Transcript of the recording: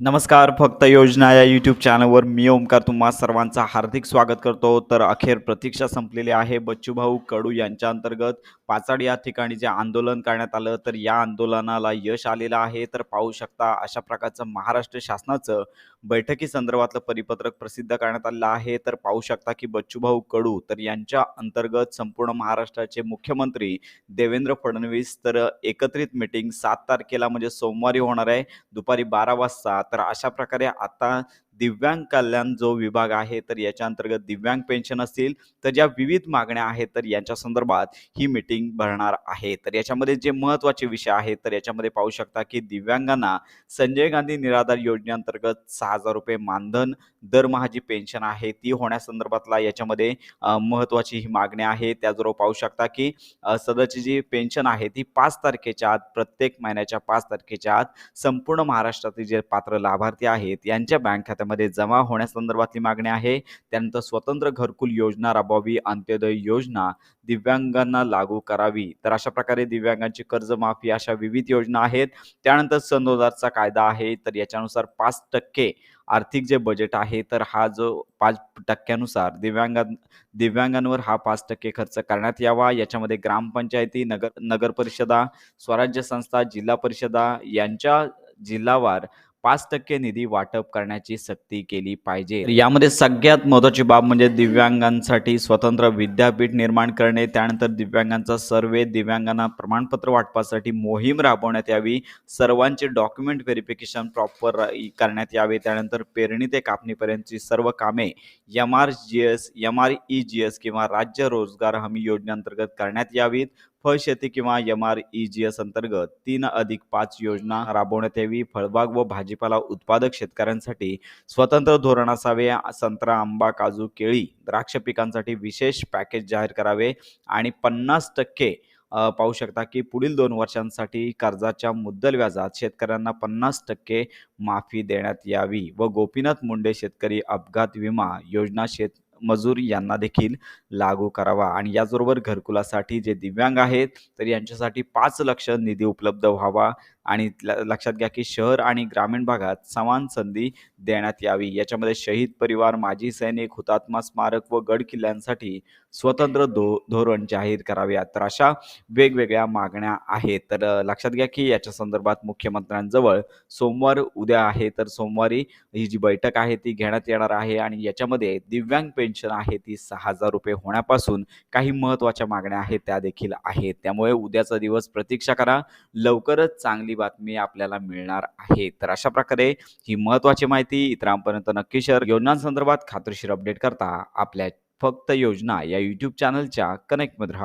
नमस्कार फक्त योजना या यूट्यूब चॅनलवर मी ओमकार तुम्हा सर्वांचा हार्दिक स्वागत करतो. तर अखेर प्रतीक्षा संपलेली आहे. बच्चूभाऊ कडू यांच्या अंतर्गत पाचाड या ठिकाणी जे आंदोलन करण्यात आलं तर या आंदोलनाला यश आलेलं आहे. तर पाहू शकता अशा प्रकारचं महाराष्ट्र शासनाचं बैठकी संदर्भातलं परिपत्रक प्रसिद्ध करण्यात आलेलं आहे. तर पाहू शकता की बच्चूभाऊ कडू तर यांच्या अंतर्गत संपूर्ण महाराष्ट्राचे मुख्यमंत्री देवेंद्र फडणवीस तर एकत्रित मिटिंग सात तारखेला म्हणजे सोमवारी होणार आहे. दुपारी बारा वाजता. तर अशा प्रकारे आता दिव्यांग कल्याण जो विभाग आहे तर याच्या अंतर्गत दिव्यांग पेन्शन असतील तर ज्या विविध मागण्या आहेत तर यांच्या संदर्भात ही मीटिंग भरणार आहे. तर याच्यामध्ये जे महत्त्वाचे विषय आहेत तर याच्यामध्ये पाहू शकता की दिव्यांगांना संजय गांधी निराधार योजनेअंतर्गत सहा हजार रुपये मानधन दरमहा जी पेन्शन आहे ती होण्यासंदर्भातला याच्यामध्ये महत्त्वाची ही मागणी आहे. त्याचबरोबर पाहू शकता की सदरची जी पेन्शन आहे ती पाच तारखेच्या आत प्रत्येक महिन्याच्या पाच तारखेच्या आत संपूर्ण महाराष्ट्रातील जे पात्र लाभार्थी आहेत यांच्या बँक खात्यात खात्यामध्ये जमा होण्यासंदर्भातली मागणी आहे. त्यानंतर स्वतंत्र घरकुल योजना राबवावी अंत्योदय योजना दिव्यांगांना लागू करावी. तर अशा प्रकारे दिव्यांगांची कर्जमाफी अशा विविध योजना आहेत. त्यानंतर सन दोन हजारचा कायदा आहे. तर याच्यानुसार पाच टक्के आर्थिक जे बजेट आहे तर हा जो पाच टक्क्यानुसार दिव्यांगां दिव्यांगांवर हा पाच टक्के खर्च करण्यात यावा. याच्यामध्ये ग्रामपंचायती नगर नगर परिषदा स्वराज्य संस्था जिल्हा परिषदा यांच्या जिल्हावार पाच टक्के निधी वाटप करण्याची सक्ती केली पाहिजे. यामध्ये सगळ्यात महत्त्वाची बाब म्हणजे दिव्यांगांसाठी स्वतंत्र विद्यापीठ निर्माण करणे त्यानंतर दिव्यांगांचा सर्वे दिव्यांगांना प्रमाणपत्र वाटपासाठी मोहीम राबवण्यात यावी सर्वांचे डॉक्युमेंट व्हेरिफिकेशन प्रॉपर करण्यात यावे त्यानंतर पेरणी ते कापणीपर्यंतची सर्व कामे M R G S M R E G S किंवा राज्य रोजगार हमी योजनेअंतर्गत करण्यात यावीत. फळशेती किंवा M R E G S अंतर्गत तीन अधिक पाच योजना राबवण्यात यावी. फळबाग व भाजीपाला उत्पादक शेतकऱ्यांसाठी स्वतंत्र धोरण असावे. संत्रा आंबा काजू केळी द्राक्ष पिकांसाठी विशेष पॅकेज जाहीर करावे. आणि पन्नास टक्के पाहू शकता की पुढील दोन वर्षांसाठी कर्जाच्या मुद्दल व्याजात शेतकऱ्यांना पन्नास टक्के माफी देण्यात यावी. व गोपीनाथ मुंडे शेतकरी अपघात विमा योजना शेत मजूर यांना देखील लागू करावा. आणि याचबरोबर घरकुलासाठी जे दिव्यांग आहेत तर यांच्यासाठी पाच लक्ष निधी उपलब्ध व्हावा. आणि ल- लक्षात घ्या की शहर आणि ग्रामीण भागात समान संधी देण्यात यावी. याच्यामध्ये शहीद परिवार माजी सैनिक हुतात्मा स्मारक व गड किल्ल्यांसाठी स्वतंत्र धो धोरण जाहीर करावे. तर अशा वेगवेगळ्या मागण्या आहेत. तर लक्षात घ्या की याच्या संदर्भात मुख्यमंत्र्यांजवळ सोमवार उद्या आहे. तर सोमवारी ही जी बैठक आहे ती घेण्यात येणार आहे. आणि याच्यामध्ये दिव्यांग पेन्शन आहे ती सहा हजार रुपये होण्यापासून काही महत्त्वाच्या मागण्या आहेत त्या देखील आहेत. त्यामुळे उद्याचा दिवस प्रतीक्षा करा. लवकरच चांगली बातमी आपल्याला मिळणार आहे. तर अशा प्रकारे ही महत्त्वाची माहिती इतरांपर्यंत नक्की शेअर योजनांसंदर्भात खात्रीशीर अपडेट करता आपल्या फक्त योजना या यूट्यूब चॅनलच्या कनेक्टमध्ये राहा.